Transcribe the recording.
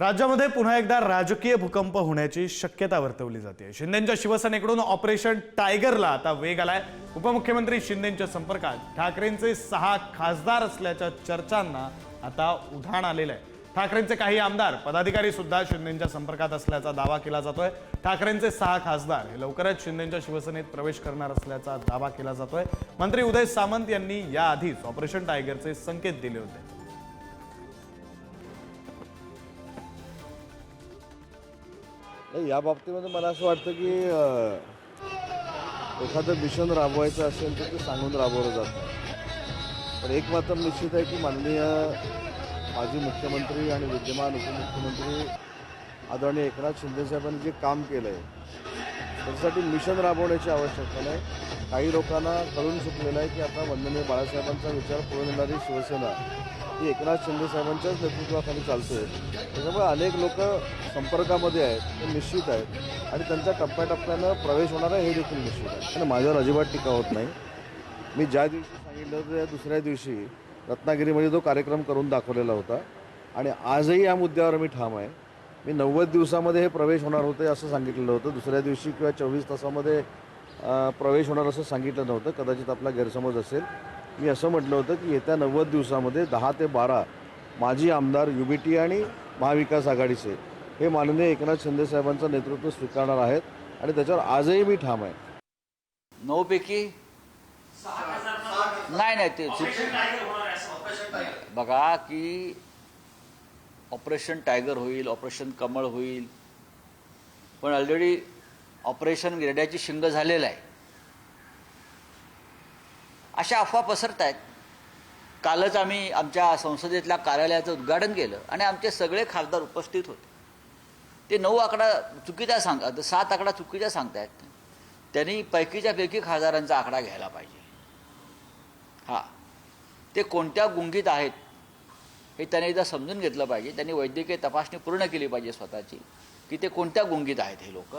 राज्यामध्ये पुन्हा एकदा राजकीय भूकंप होण्याची शक्यता वर्तवली जाते. शिंदेच्या शिवसेनेकडून ऑपरेशन टायगरला आता वेग आलाय. उपमुख्यमंत्री शिंदेच्या संपर्कात ठाकरेंचे सहा खासदार असल्याच्या चर्चांना आता उधाण आलेलं आहे. ठाकरेंचे काही आमदार पदाधिकारी सुद्धा शिंदेच्या संपर्कात असल्याचा दावा केला जातोय. ठाकरेंचे सहा खासदार हे लवकरच शिंदेच्या शिवसेनेत प्रवेश करणार असल्याचा दावा केला जातोय. मंत्री उदय सामंत यांनी याआधीच ऑपरेशन टायगरचे संकेत दिले होते. नाही या बाबतीमध्ये मला असं वाटतं की एखादं मिशन राबवायचं असेल तर ते सांगून राबवलं जातं. पण एक मात्र निश्चित आहे की माननीय माजी मुख्यमंत्री आणि विद्यमान उपमुख्यमंत्री आदरणीय एकनाथ शिंदेसाहेबांनी जे काम केलं आहे त्याच्यासाठी मिशन राबवण्याची आवश्यकता नाही. काही लोकांना कळून चुकलेलं आहे की आता वंदनीय बाळासाहेबांचा विचार पुरवणारी शिवसेना ही एकनाथ शिंदे साहेबांच्याच नेतृत्वाखाली चालते त्याच्यामुळे अनेक लोक संपर्कामध्ये आहेत ते निश्चित आहेत. आणि त्यांचा टप्प्याटप्प्यानं प्रवेश होणार आहे हे देखील निश्चित आहे. आणि माझ्यावर अजिबात टीका होत नाही. मी ज्या दिवशी सांगितलं होतं त्या दुसऱ्या दिवशी रत्नागिरीमध्ये तो कार्यक्रम करून दाखवलेला होता. आणि आजही या मुद्द्यावर मी ठाम आहे. मी नव्वद दिवसामध्ये हे प्रवेश होणार होते असं सांगितलेलं होतं. दुसऱ्या दिवशी किंवा चोवीस तासामध्ये प्रवेश होणार असं सांगितलं नव्हतं. कदाचित आपला गैरसमज असेल. मी असं म्हटलं होतं की येत्या नव्वद दिवसामध्ये दहा ते बारा माजी आमदार यू बी टी आणि महाविकास आघाडीचे हे माननीय एकनाथ शिंदे साहेबांचं नेतृत्व स्वीकारणार आहेत आणि त्याच्यावर आजही मी ठाम आहे. नऊ पैकी नाही नाही ते बघा की ऑपरेशन टायगर होईल ऑपरेशन कमळ होईल. पण ऑलरेडी ऑपरेशन गिरड्याची शिंग झालेलं आहे. अशा अफवा पसरत आहेत कालच आम्ही आमच्या संसदेतल्या कार्यालयाचं उद्घाटन केलं आणि आमचे सगळे खासदार उपस्थित होते. ते नऊ आकडा चुकीचा सांगतात सात आकडा चुकीचा सांगतायत. त्यांनी पैकीच्या पैकी खासदारांचा आकडा घ्यायला पाहिजे. हां. ते कोणत्या गुंगीत आहेत हे त्याने एकदा समजून घेतलं पाहिजे. त्यांनी वैद्यकीय तपासणी पूर्ण केली पाहिजे स्वतःची की ते कोणत्या गुंगीत आहेत हे लोक?